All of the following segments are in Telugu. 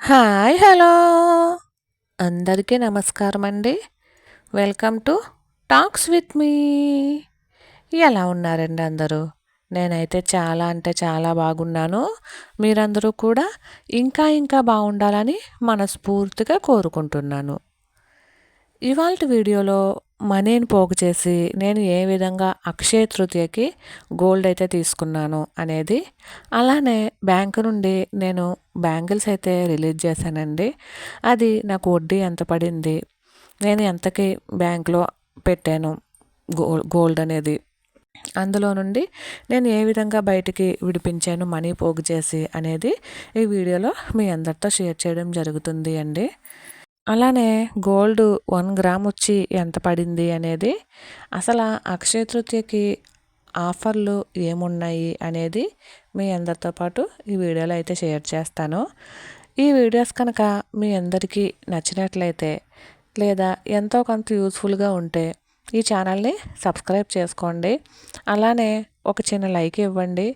Hi hello. అందరికీ నమస్కారం అండి welcome to talks with me. ఎలా ఉన్నారండి అందరూ? నేనైతే చాలా అంటే చాలా బాగున్నాను. మీరందరూ కూడా ఇంకా ఇంకా బాగుండాలని మనస్ఫూర్తిగా కోరుకుంటున్నాను. ఇవాళ వీడియోలో మనీని పోగు చేసి నేను ఏ విధంగా అక్షయ తృతీయకి గోల్డ్ అయితే తీసుకున్నాను అనేది. అలానే బ్యాంకు నుండి నేను బ్యాంగిల్స్ అయితే రిలీజ్ చేశానండి. అది నాకు వడ్డీ ఎంత పడింది నేను ఎంతకి బ్యాంక్లో పెట్టాను గోల్డ్ గోల్డ్ అనేది. అందులో నుండి నేను ఏ విధంగా బయటికి విడిపించాను మనీ పోగు చేసి అనేది ఈ వీడియోలో మీ అందరితో షేర్ చేయడం జరుగుతుంది అండి. అలానే గోల్డ్ వన్ గ్రామ్ వచ్చి ఎంత పడింది అనేది అసలు అక్షయ తృతీయకి ఆఫర్లు ఏమున్నాయి అనేది మీ అందరితో పాటు ఈ వీడియోలో అయితే షేర్ చేస్తాను. ఈ వీడియోస్ కనుక మీ అందరికీ నచ్చినట్లయితే లేదా ఎంతో కొంత యూస్ఫుల్గా ఉంటే ఈ ఛానల్ని సబ్స్క్రైబ్ చేసుకోండి. అలానే ఒక చిన్న లైక్ ఇవ్వండి.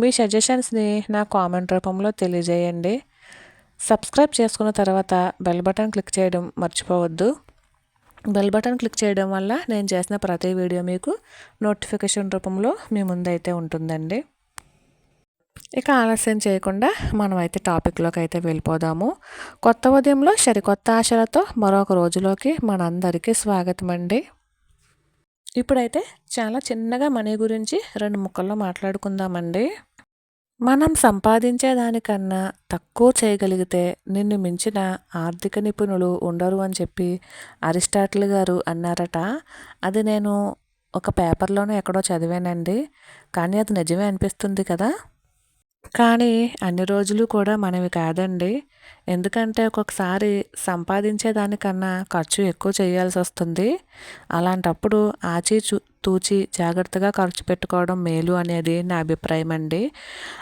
మీ సజెషన్స్ని నా కామెంట్ రూపంలో తెలియజేయండి. సబ్స్క్రైబ్ చేసుకున్న తర్వాత బెల్ బటన్ క్లిక్ చేయడం మర్చిపోవద్దు. బెల్ బటన్ క్లిక్ చేయడం వల్ల నేను చేసిన ప్రతి వీడియో మీకు నోటిఫికేషన్ రూపంలో మీ ముందైతే ఉంటుందండి. ఇక ఆలస్యం చేయకుండా మనం అయితే టాపిక్లోకి అయితే వెళ్ళిపోదాము. కొత్త ఉదయంలో సరికొత్త ఆశలతో మరొక రోజులోకి మనందరికీ స్వాగతం అండి ఇప్పుడైతే చాలా చిన్నగా మనీ గురించి రెండు ముక్కల్లో మాట్లాడుకుందామండి. మనం సంపాదించే దానికన్నా తక్కువ చేయగలిగితే నిన్ను మించిన ఆర్థిక నిపుణులు ఉండరు అని చెప్పి అరిస్టాటిల్ గారు అన్నారట. అది నేను ఒక పేపర్లోనే ఎక్కడో చదివానండి. కానీ అది నిజమే అనిపిస్తుంది కదా? కానీ అన్ని రోజులు కూడా మనవి కాదండి. ఎందుకంటే ఒక్కొక్కసారి సంపాదించే దానికన్నా ఖర్చు ఎక్కువ చేయాల్సి వస్తుంది అలాంటప్పుడు ఆచి చూ తూచి జాగ్రత్తగా ఖర్చు పెట్టుకోవడం మేలు అనేది నా అభిప్రాయం అండి.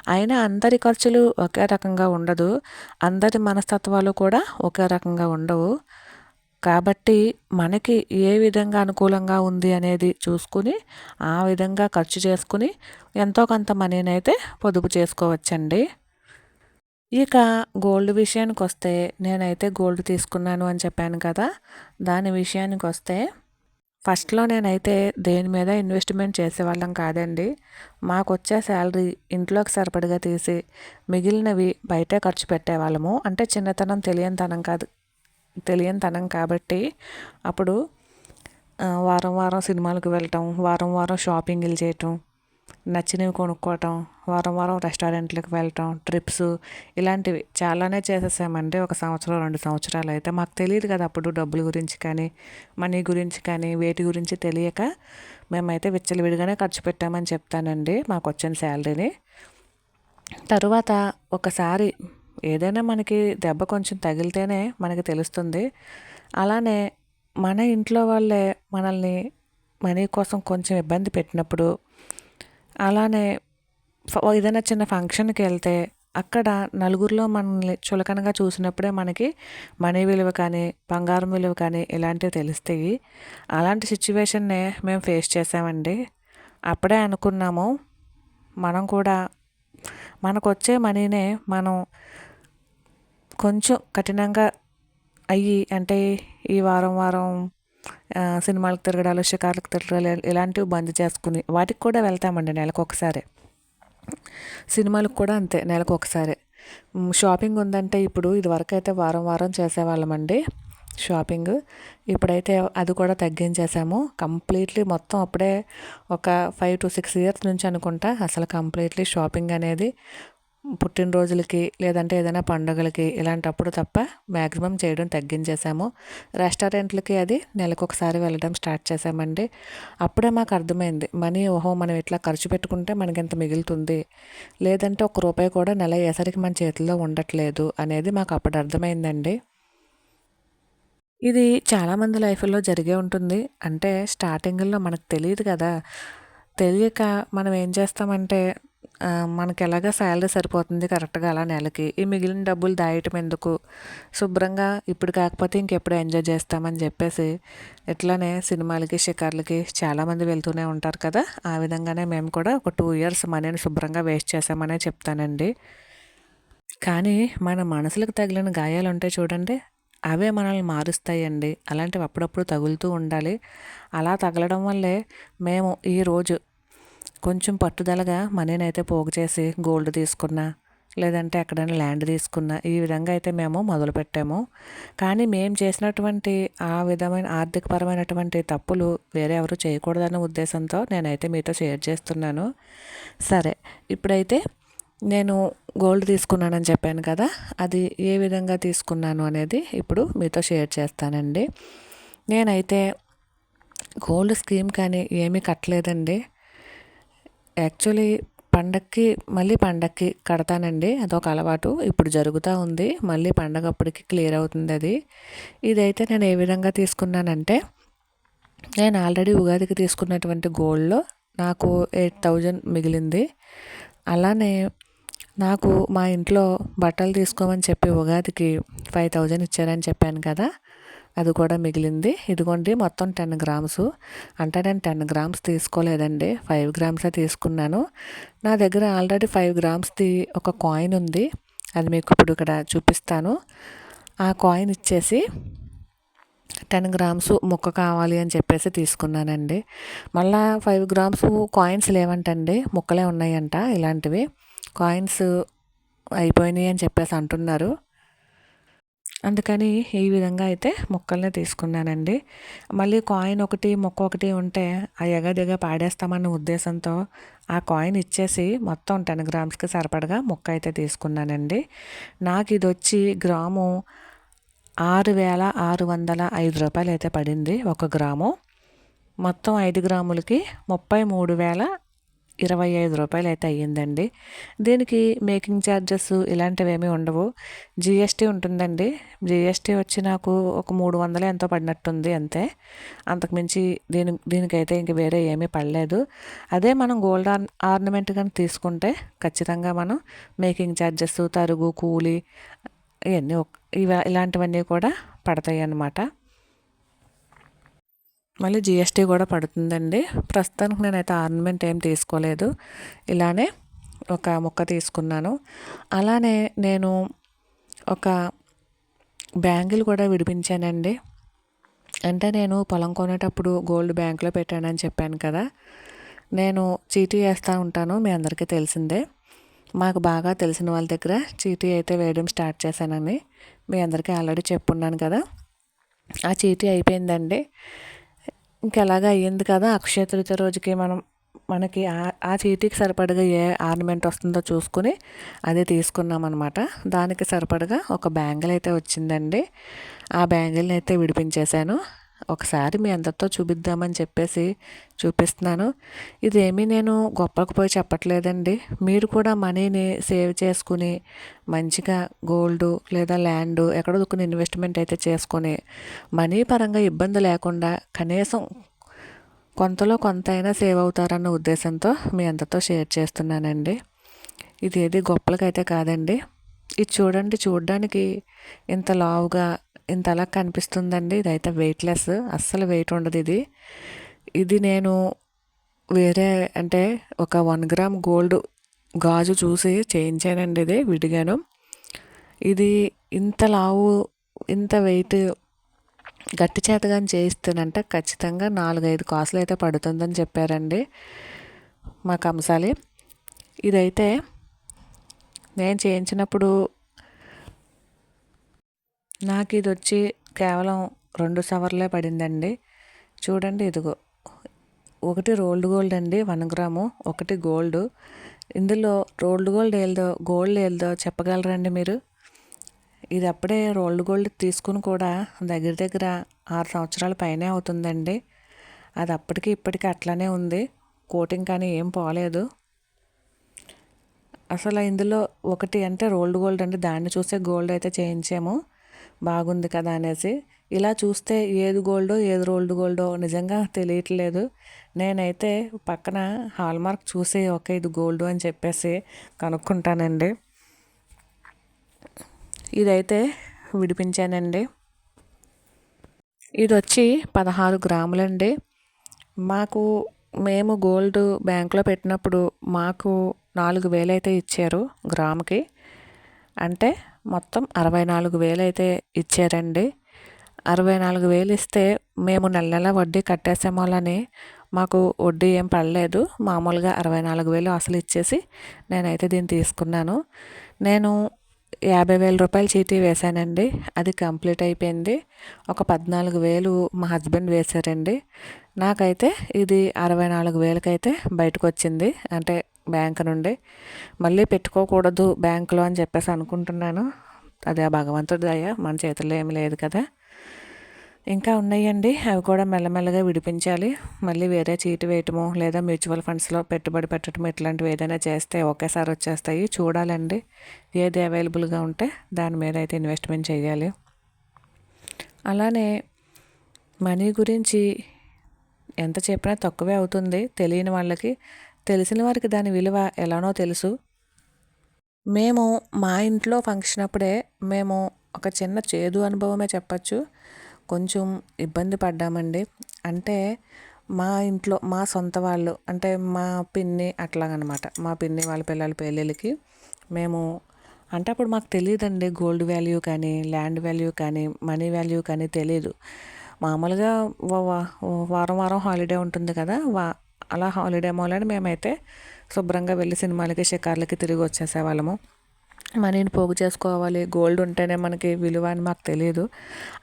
అయినా అందరి ఖర్చులు ఒకే రకంగా ఉండదు. అందరి మనస్తత్వాలు కూడా ఒకే రకంగా ఉండవు. కాబట్టి మనకి ఏ విధంగా అనుకూలంగా ఉంది అనేది చూసుకుని ఆ విధంగా ఖర్చు చేసుకుని ఎంతో కొంత మనీనైతే పొదుపు చేసుకోవచ్చండి. ఇక గోల్డ్ విషయానికి వస్తే నేనైతే గోల్డ్ తీసుకున్నాను అని చెప్పాను కదా దాని విషయానికి వస్తే ఫస్ట్లో నేనైతే దేని మీద ఇన్వెస్ట్మెంట్ చేసేవాళ్ళం కాదండి. మాకు వచ్చే శాలరీ ఇంట్లోకి సరిపడిగా తీసి మిగిలినవి బయటే ఖర్చు పెట్టేవాళ్ళము. అంటే చిన్నతనం తెలియనితనం కాదు. తెలియనితనం కాబట్టి అప్పుడు వారం వారం సినిమాలకు వెళ్ళటం వారం వారం షాపింగ్లు చేయటం నచ్చినవి కొనుక్కోవటం వారం వారం రెస్టారెంట్లకు వెళ్ళటం ట్రిప్స్ ఇలాంటివి చాలానే చేసేసామండి ఒక సంవత్సరం రెండు సంవత్సరాలు అయితే. మాకు తెలియదు కదా అప్పుడు డబ్బుల గురించి కానీ మనీ గురించి కానీ వేటి గురించి తెలియక మేమైతే విచ్చలవిడిగానే ఖర్చు పెట్టామని చెప్తానండి మాకు వచ్చిన శాలరీని. తరువాత ఒకసారి ఏదైనా మనకి దెబ్బ కొంచెం తగిలితేనే మనకి తెలుస్తుంది. అలానే మన ఇంట్లో వాళ్ళే మనల్ని మనీ కోసం కొంచెం ఇబ్బంది పెట్టినప్పుడు అలానే ఏదైనా చిన్న ఫంక్షన్కి వెళ్తే అక్కడ నలుగురిలో మనల్ని చులకనగా చూసినప్పుడే మనకి మనీ విలువ కానీ బంగారం విలువ కానీ ఇలాంటివి తెలుస్తాయి. అలాంటి సిచ్యువేషన్నే మేము ఫేస్ చేసామండి. అప్పుడే అనుకున్నాము మనం కూడా మనకు వచ్చే మనీనే మనం కొంచెం కఠినంగా అయ్యి అంటే ఈ వారం వారం సినిమాలకు తిరగడాలు షికార్లకు తిరగడాలు ఇలాంటివి బంద్ చేసుకుని వాటికి కూడా వెళ్తామండి నెలకు ఒకసారి. సినిమాలకు కూడా అంతే నెలకు ఒకసారి. షాపింగ్ ఉందంటే ఇప్పుడు ఇదివరకు అయితే వారం వారం చేసేవాళ్ళమండి షాపింగ్. ఇప్పుడైతే అది కూడా తగ్గించేసాము. కంప్లీట్లీ మొత్తం అప్పుడే ఒక ఫైవ్ టు సిక్స్ ఇయర్స్ నుంచి అనుకుంటా అసలు కంప్లీట్లీ షాపింగ్ అనేది పుట్టినరోజులకి లేదంటే ఏదైనా పండుగలకి ఇలాంటప్పుడు తప్ప మ్యాక్సిమం చేయడం తగ్గించేసాము రెస్టారెంట్లకి అది నెలకు ఒకసారి వెళ్ళడం స్టార్ట్ చేసామండి అప్పుడే మాకు అర్థమైంది మనీ ఓహో మనం ఇట్లా ఖర్చు పెట్టుకుంటే మనకి ఇంత మిగులుతుంది? లేదంటే ఒక రూపాయి కూడా నెల అయ్యేసరికి మన చేతిలో ఉండట్లేదు అనేది మాకు అప్పుడు అర్థమైందండి. ఇది చాలామంది లైఫ్లో జరిగే ఉంటుంది. అంటే స్టార్టింగ్లో మనకు తెలియదు కదా. తెలియక మనం ఏం చేస్తామంటే మనకి ఎలాగ శాలరీ సరిపోతుంది కరెక్ట్గా అలా నెలకి. ఈ మిగిలిన డబ్బులు దాయటం ఎందుకు? శుభ్రంగా ఇప్పుడు కాకపోతే ఇంకెప్పుడు ఎంజాయ్ చేస్తామని చెప్పేసి ఇట్లానే సినిమాలకి షికార్లకి చాలామంది వెళ్తూనే ఉంటారు కదా. ఆ విధంగానే మేము కూడా ఒక టూ ఇయర్స్ మనీని శుభ్రంగా వేస్ట్ చేసామనే చెప్తానండి. కానీ మన మనసులకు తగిలిన గాయాలు ఉంటాయి చూడండి అవే మనల్ని మారుస్తాయండి. అలాంటివి అప్పుడప్పుడు తగులుతూ ఉండాలి. అలా తగలడం వల్లే మేము ఈరోజు కొంచెం పట్టుదలగా మనీనైతే పోగు చేసి గోల్డ్ తీసుకున్నా లేదంటే ఎక్కడైనా ల్యాండ్ తీసుకున్న ఈ విధంగా అయితే మేము మొదలుపెట్టాము కానీ మేము చేసినటువంటి ఆ విధమైన ఆర్థికపరమైనటువంటి తప్పులు వేరే ఎవరు చేయకూడదనే ఉద్దేశంతో నేనైతే మీతో షేర్ చేస్తున్నాను. సరే ఇప్పుడైతే నేను గోల్డ్ తీసుకున్నానని చెప్పాను కదా అది ఏ విధంగా తీసుకున్నాను అనేది ఇప్పుడు మీతో షేర్ చేస్తానండి. నేనైతే గోల్డ్ స్కీమ్ కానీ ఏమీ కట్టలేదండి. యాక్చువల్లీ పండక్కి మళ్ళీ పండక్కి కడతానండి. అదొక అలవాటు. ఇప్పుడు జరుగుతూ ఉంది. మళ్ళీ పండగ అప్పటికి క్లియర్ అవుతుంది అది. ఇదైతే నేను ఏ విధంగా తీసుకున్నానంటే నేను ఆల్రెడీ ఉగాదికి తీసుకున్నటువంటి గోల్డ్లో నాకు ఎయిట్ థౌజండ్ మిగిలింది. అలానే నాకు మా ఇంట్లో బట్టలు తీసుకోమని చెప్పి ఉగాదికి ఫైవ్ థౌజండ్ ఇచ్చారని చెప్పాను కదా. అది కూడా మిగిలింది. ఇదిగోండి మొత్తం టెన్ గ్రామ్స్. అంటే నేను టెన్ గ్రామ్స్ తీసుకోలేదండి. ఫైవ్ గ్రామ్సే తీసుకున్నాను. నా దగ్గర ఆల్రెడీ ఫైవ్ గ్రామ్స్ది ఒక కాయిన్ ఉంది. అది మీకు ఇప్పుడు ఇక్కడ చూపిస్తాను. ఆ కాయిన్ ఇచ్చేసి టెన్ గ్రామ్స్ ముక్క కావాలి అని చెప్పేసి తీసుకున్నానండి. మళ్ళీ ఫైవ్ గ్రామ్స్ కాయిన్స్ లేవంటండి. ముక్కలే ఉన్నాయంట ఇలాంటివి. కాయిన్స్ అయిపోయినాయి అని చెప్పేసి అంటున్నారు. అందుకని ఈ విధంగా అయితే మొక్కల్ని తీసుకున్నానండి. మళ్ళీ కాయిన్ ఒకటి మొక్క ఒకటి ఉంటే ఆ ఎగదిగ పాడేస్తామన్న ఉద్దేశంతో ఆ కాయిన్ ఇచ్చేసి మొత్తం టెన్ గ్రామ్స్కి సరిపడగా మొక్క అయితే తీసుకున్నానండి. నాకు ఇది వచ్చి గ్రాము ఆరు వేల ఆరు వందల ఐదు రూపాయలు అయితే పడింది ఒక గ్రాము. మొత్తం ఐదు గ్రాములకి ముప్పై మూడు వేల ఇరవై ఐదు రూపాయలు అయితే అయ్యిందండి. దీనికి మేకింగ్ ఛార్జెస్ ఇలాంటివి ఏమీ ఉండవు. జిఎస్టీ ఉంటుందండి. జిఎస్టీ వచ్చి నాకు ఒక మూడు వందలు ఎంతో పడినట్టుంది అంతే. అంతకుమించి దీని దీనికైతే ఇంక వేరే ఏమీ పడలేదు. అదే మనం గోల్డ్ ఆర్ ఆర్నమెంట్ కానీ తీసుకుంటే ఖచ్చితంగా మనం మేకింగ్ ఛార్జెస్ తరుగు కూలి ఇవన్నీ ఇవ ఇలాంటివన్నీ కూడా పడతాయి అన్నమాట మళ్ళీ జిఎస్టీ కూడా పడుతుందండి. ప్రస్తుతానికి నేనైతే ఆర్నమెంట్ ఏం తీసుకోలేదు. ఇలానే ఒక ముక్క తీసుకున్నాను. అలానే నేను ఒక బ్యాంగిల్ కూడా విడిపించానండి. అంటే నేను పొలం కొనేటప్పుడు గోల్డ్ బ్యాంక్లో పెట్టానని చెప్పాను కదా. నేను చీటీ వేస్తూ ఉంటాను మీ అందరికీ తెలిసిందే. మాకు బాగా తెలిసిన వాళ్ళ దగ్గర చీటీ అయితే వేయడం స్టార్ట్ చేశానని మీ అందరికీ ఆల్రెడీ చెప్పున్నాను కదా. ఆ చీటీ అయిపోయిందండి. ఇంకెలాగ అయ్యింది కదా? అక్షయ తృతీయ రోజుకి మనం మనకి ఆ చీటీకి సరిపడగా ఏ ఆర్నమెంట్ వస్తుందో చూసుకుని అది తీసుకున్నాం అనమాట దానికి సరిపడగా ఒక బ్యాంగిల్ అయితే వచ్చిందండి. ఆ బ్యాంగిల్ని అయితే విడిపించేశాను. ఒకసారి మీ అందరితో చూపిద్దామని చెప్పేసి చూపిస్తున్నాను. ఇదేమీ నేను గొప్పలకు పోయి చెప్పట్లేదండి. మీరు కూడా మనీని సేవ్ చేసుకుని మంచిగా గోల్డ్ లేదా ల్యాండ్ ఎక్కడో దొక్కుని ఇన్వెస్ట్మెంట్ అయితే చేసుకొని మనీ పరంగా ఇబ్బంది లేకుండా కనీసం కొంతలో కొంత అయినా సేవ్ అవుతారన్న ఉద్దేశంతో మీ అందరితో షేర్ చేస్తున్నానండి. ఇది ఏది గొప్పలకైతే కాదండి. ఇది చూడండి చూడడానికి ఇంత లావుగా ఇంతలా కనిపిస్తుందండి? ఇదైతే వెయిట్లెస్. అస్సలు వెయిట్ ఉండదు ఇది. ఇది నేను వేరే అంటే ఒక వన్ గ్రామ్ గోల్డ్ గాజు చూసి చేయించానండి ఇది విడిగాను. ఇది ఇంత లావు ఇంత వెయిట్ గట్టి చేతగాని చేయిస్తానంటే ఖచ్చితంగా నాలుగైదు కాసులు అయితే పడుతుందని చెప్పారండి మా కంసాలి. ఇదైతే నేను చేయించినప్పుడు నాకు ఇది వచ్చి కేవలం రెండు సవర్లే పడిందండి. చూడండి ఇదిగో. ఒకటి రోల్డ్ గోల్డ్ అండి వన్ గ్రాము. ఒకటి గోల్డ్. ఇందులో రోల్డ్ గోల్డ్ ఏదో గోల్డ్ ఏదో చెప్పగలరండి మీరు? ఇది అప్పుడే రోల్డ్ గోల్డ్ తీసుకుని కూడా దగ్గర దగ్గర ఆరు సంవత్సరాల పైనే అవుతుందండి. అది అప్పటికి ఇప్పటికీ అట్లానే ఉంది. కోటింగ్ కానీ ఏం పోలేదు. అసలు ఇందులో ఒకటి అంటే రోల్డ్ గోల్డ్ అంటే దాన్ని చూసే గోల్డ్ అయితే చేయించాము. బాగుంది కదా అనేసి ఇలా చూస్తే ఏది గోల్డో ఏది రోల్డ్ గోల్డో నిజంగా తెలియట్లేదు. నేనైతే పక్కన హాల్మార్క్ చూసి ఓకే ఇది గోల్డ్ అని చెప్పేసి కనుక్కుంటానండి. ఇదైతే విడిపించానండి. ఇది వచ్చి పదహారు గ్రాములండి. మాకు మేము గోల్డ్ బ్యాంకులో పెట్టినప్పుడు మాకు నాలుగు వేలు అయితే ఇచ్చారు గ్రాముకి. అంటే మొత్తం అరవై నాలుగు వేలు అయితే ఇచ్చారండి. అరవై నాలుగు వేలు ఇస్తే మేము నెల నెల వడ్డీ కట్టేసామోలని మాకు వడ్డీ ఏం పడలేదు. మామూలుగా అరవై నాలుగు వేలు అసలు ఇచ్చేసి నేనైతే దీన్ని తీసుకున్నాను. నేను యాభై వేల రూపాయలు చీటీ వేశానండి. అది కంప్లీట్ అయిపోయింది. ఒక పద్నాలుగు వేలు మా హస్బెండ్ వేశారండి. నాకైతే ఇది అరవై నాలుగు వేలకైతే బయటకు వచ్చింది అంటే బ్యాంక్ నుండి. మళ్ళీ పెట్టుకోకూడదు బ్యాంకులో అని చెప్పేసి అనుకుంటున్నాను. అది ఆ భగవంతుడి దయ మన చేతుల్లో ఏమి లేదు కదా. ఇంకా ఉన్నాయండి. అవి కూడా మెల్లమెల్లగా విడిపించాలి. మళ్ళీ వేరే చీటి వేయటము లేదా మ్యూచువల్ ఫండ్స్లో పెట్టుబడి పెట్టడం ఇట్లాంటివి ఏదైనా చేస్తే ఒకేసారి వచ్చేస్తాయి. చూడాలండి. ఏది అవైలబుల్గా ఉంటే దాని మీద అయితే ఇన్వెస్ట్మెంట్ చేయాలి. అలానే మనీ గురించి ఎంత చెప్పినా తక్కువే అవుతుంది. తెలియని వాళ్ళకి తెలిసిన వారికి దాని విలువ ఎలానో తెలుసు. మేము మా ఇంట్లో ఫంక్షన్ అప్పుడే మేము ఒక చిన్న చేదు అనుభవమే చెప్పచ్చు. కొంచెం ఇబ్బంది పడ్డామండి. అంటే మా ఇంట్లో మా సొంత వాళ్ళు అంటే మా పిన్ని అట్లాగనమాట. మా పిన్ని వాళ్ళ పిల్లల పెళ్ళిళ్ళకి మేము అంటే అప్పుడు మాకు తెలియదండి గోల్డ్ వాల్యూ కానీ ల్యాండ్ వాల్యూ కానీ మనీ వాల్యూ కానీ తెలియదు మామూలుగా వారం వారం హాలిడే ఉంటుంది కదా వా అలా హాలిడే మూలని మేమైతే శుభ్రంగా వెళ్ళి సినిమాలకి షికార్లకి తిరిగి వచ్చేసేవాళ్ళము. మనీని పోగు చేసుకోవాలి. గోల్డ్ ఉంటేనే మనకి విలువ అని మాకు తెలియదు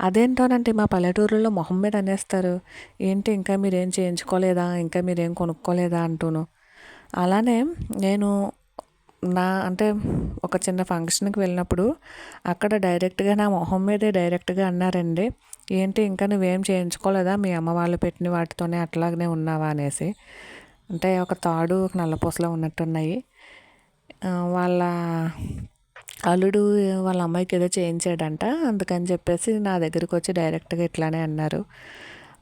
అదేంటోనంటే మా పల్లెటూరులో మొహం మీద అనేస్తారు. ఏంటి ఇంకా మీరేం చేయించుకోలేదా? ఇంకా మీరేం కొనుక్కోలేదా? అంటూను. అలానే నేను నా అంటే ఒక చిన్న ఫంక్షన్కి వెళ్ళినప్పుడు అక్కడ డైరెక్ట్గా నా మొహం మీదే డైరెక్ట్గా అన్నారండి. ఏంటి ఇంకా నువ్వేం చేయించుకోలేదా? మీ అమ్మ వాళ్ళు పెట్టిన వాటితోనే అట్లాగనే ఉన్నావా? అనేసి. అంటే ఒక తాడు ఒక నల్లపూసలో ఉన్నట్టున్నాయి. వాళ్ళ అల్లుడు వాళ్ళ అమ్మాయికి ఏదో చేయించాడంట అందుకని చెప్పేసి నా దగ్గరికి వచ్చి డైరెక్ట్గా ఇట్లానే అన్నారు.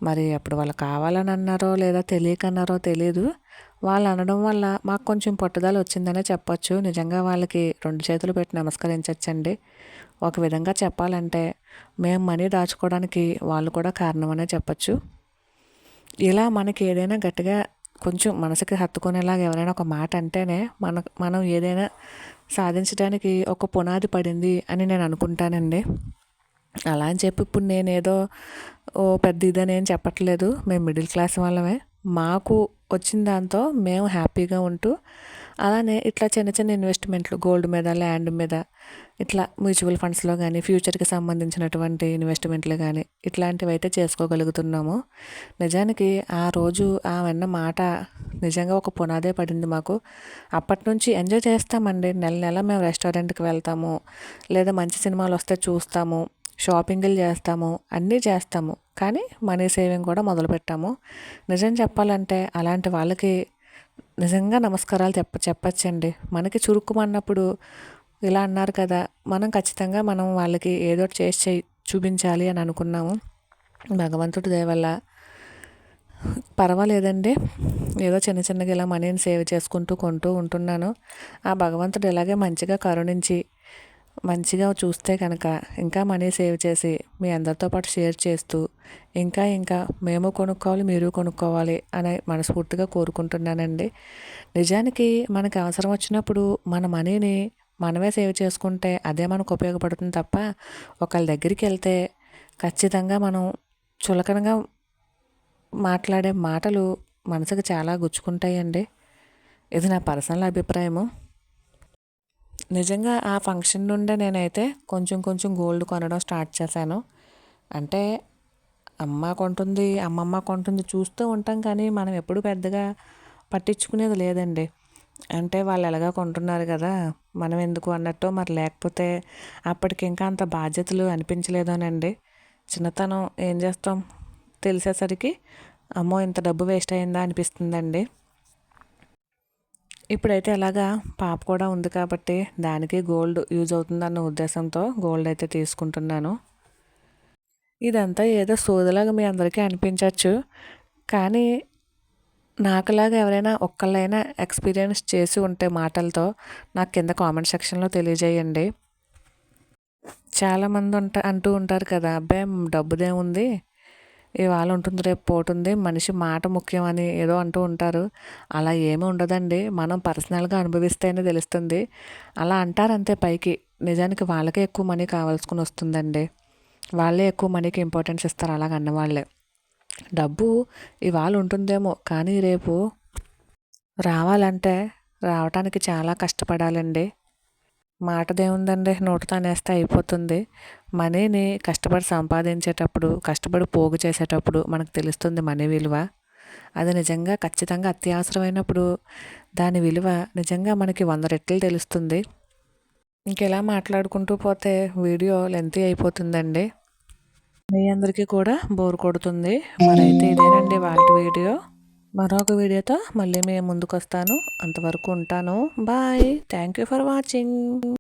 మరి అప్పుడు వాళ్ళు కావాలని అన్నారో లేదా తెలియకన్నారో తెలియదు వాళ్ళు అనడం వల్ల మాకు కొంచెం పట్టుదల వచ్చిందనే చెప్పొచ్చు. నిజంగా వాళ్ళకి రెండు చేతులు పెట్టి నమస్కరించచ్చండి. ఒక విధంగా చెప్పాలంటే మేము మనీ దాచుకోవడానికి వాళ్ళు కూడా కారణమనే చెప్పచ్చు. ఇలా మనకి ఏదైనా గట్టిగా కొంచెం మనసుకి హత్తుకునేలాగా ఎవరైనా ఒక మాట అంటేనే మన మనం ఏదైనా సాధించడానికి ఒక పునాది పడింది అని నేను అనుకుంటానండి. అలా అని చెప్పి ఇప్పుడు నేనేదో ఓ పెద్ద ఇదని ఏం చెప్పట్లేదు. మేము మిడిల్ క్లాస్ వాళ్ళమే. మాకు వచ్చిన దాంతో మేము హ్యాపీగా ఉంటూ అలానే ఇట్లా చిన్న చిన్న ఇన్వెస్ట్మెంట్లు గోల్డ్ మీద ల్యాండ్ మీద ఇట్లా మ్యూచువల్ ఫండ్స్లో కానీ ఫ్యూచర్కి సంబంధించినటువంటి ఇన్వెస్ట్మెంట్లు కానీ ఇట్లాంటివి అయితే చేసుకోగలుగుతున్నాము. నిజానికి ఆ రోజు ఆ మాట నిజంగా ఒక పునాదే పడింది మాకు. అప్పటి నుంచి ఎంజాయ్ చేస్తామండి. నెల నెల మేము రెస్టారెంట్కి వెళ్తాము లేదా మంచి సినిమాలు వస్తే చూస్తాము షాపింగ్లు చేస్తాము అన్నీ చేస్తాము. కానీ మనీ సేవింగ్ కూడా మొదలుపెట్టాము. నిజం చెప్పాలంటే అలాంటి వాళ్ళకి నిజంగా నమస్కారాలు చెప్ప చెప్పచ్చండి. మనకి చురుకుమన్నప్పుడు ఇలా అన్నారు కదా మనం ఖచ్చితంగా మనం వాళ్ళకి ఏదో చేసి చూపించాలి అని అనుకున్నాము. భగవంతుడి దయవల్ల పర్వాలేదండి. ఏదో చిన్న చిన్నగా ఇలా మనీని సేవ్ చేసుకుంటూ కొంటూ ఉంటున్నాను. ఆ భగవంతుడు ఇలాగే మంచిగా కరుణించి మంచిగా చూస్తే కనుక ఇంకా మనీ సేవ్ చేసి మీ అందరితో పాటు షేర్ చేస్తూ ఇంకా ఇంకా మేము కొనుక్కోవాలి మీరు కొనుక్కోవాలి అని మనస్ఫూర్తిగా కోరుకుంటున్నానండి. నిజానికి మనకు అవసరం వచ్చినప్పుడు మన మనీని మనమే సేవ్ చేసుకుంటే అదే మనకు ఉపయోగపడుతుంది తప్ప ఒకళ్ళ దగ్గరికి వెళ్తే ఖచ్చితంగా మనం చులకనగా మాట్లాడే మాటలు మనసుకు చాలా గుచ్చుకుంటాయండి. ఇది నా పర్సనల్ అభిప్రాయము. నిజంగా ఆ ఫంక్షన్ నుండే నేనైతే కొంచెం కొంచెం గోల్డ్ కొనడం స్టార్ట్ చేశాను. అంటే అమ్మ కొంటుంది అమ్మమ్మ కొంటుంది చూస్తూ ఉంటాం కానీ మనం ఎప్పుడు పెద్దగా పట్టించుకునేది లేదండి. అంటే వాళ్ళు ఎలాగా కొంటున్నారు కదా మనం ఎందుకు అన్నట్టు మరి లేకపోతే అప్పటికి ఇంకా అంత బాధ్యతలు అనిపించలేదోనండి. చిన్నతనం ఏం చేస్తాం? తెలిసేసరికి అమ్మో ఇంత డబ్బు వేస్ట్ అయిందా అనిపిస్తుందండి. ఇప్పుడైతే అలాగా పాప కూడా ఉంది కాబట్టి దానికి గోల్డ్ యూజ్ అవుతుందన్న ఉద్దేశంతో గోల్డ్ అయితే తీసుకుంటున్నాను. ఇదంతా ఏదో సోదలాగా మీ అందరికీ అనిపించవచ్చు కానీ నాకులాగా ఎవరైనా ఒక్కళ్ళైనా ఎక్స్పీరియన్స్ చేసి ఉంటే మాటలతో నాకు కింద కామెంట్ సెక్షన్లో తెలియజేయండి. చాలామంది ఉంటా అంటూ ఉంటారు కదా అబ్బాయి డబ్బుదేముంది? ఇవాళ ఉంటుంది రేపు పోతుంది మనిషి మాట ముఖ్యం అని ఏదో అంటూ ఉంటారు. అలా ఏమీ ఉండదండి. మనం పర్సనల్గా అనుభవిస్తేనే తెలుస్తుంది. అలా అంటారంతే పైకి. నిజానికి వాళ్ళకే ఎక్కువ మనీ కావాల్సుకుని వస్తుందండి. వాళ్ళే ఎక్కువ మనీకి ఇంపార్టెన్స్ ఇస్తారు అలాగ అన్నవాళ్ళే డబ్బు ఇవాళ ఉంటుందేమో కానీ రేపు రావాలంటే రావటానికి చాలా కష్టపడాలండి. మాటదేముందండి నోటితో అనేస్తే అయిపోతుంది. మనీని కష్టపడి సంపాదించేటప్పుడు కష్టపడి పోగు చేసేటప్పుడు మనకు తెలుస్తుంది మనీ విలువ. అది నిజంగా ఖచ్చితంగా అత్యవసరమైనప్పుడు దాని విలువ నిజంగా మనకి వంద రెట్లు తెలుస్తుంది. ఇంకెలా మాట్లాడుకుంటూ పోతే వీడియో లెంతీ అయిపోతుందండి. మీ అందరికీ కూడా బోర్ కొడుతుంది. మరైతే ఇదేనండి వాళ్ళ వీడియో. మరొక వీడియోతో మళ్ళీ మేము ముందుకు వస్తాను అంతవరకు ఉంటాను. Bye thank you for watching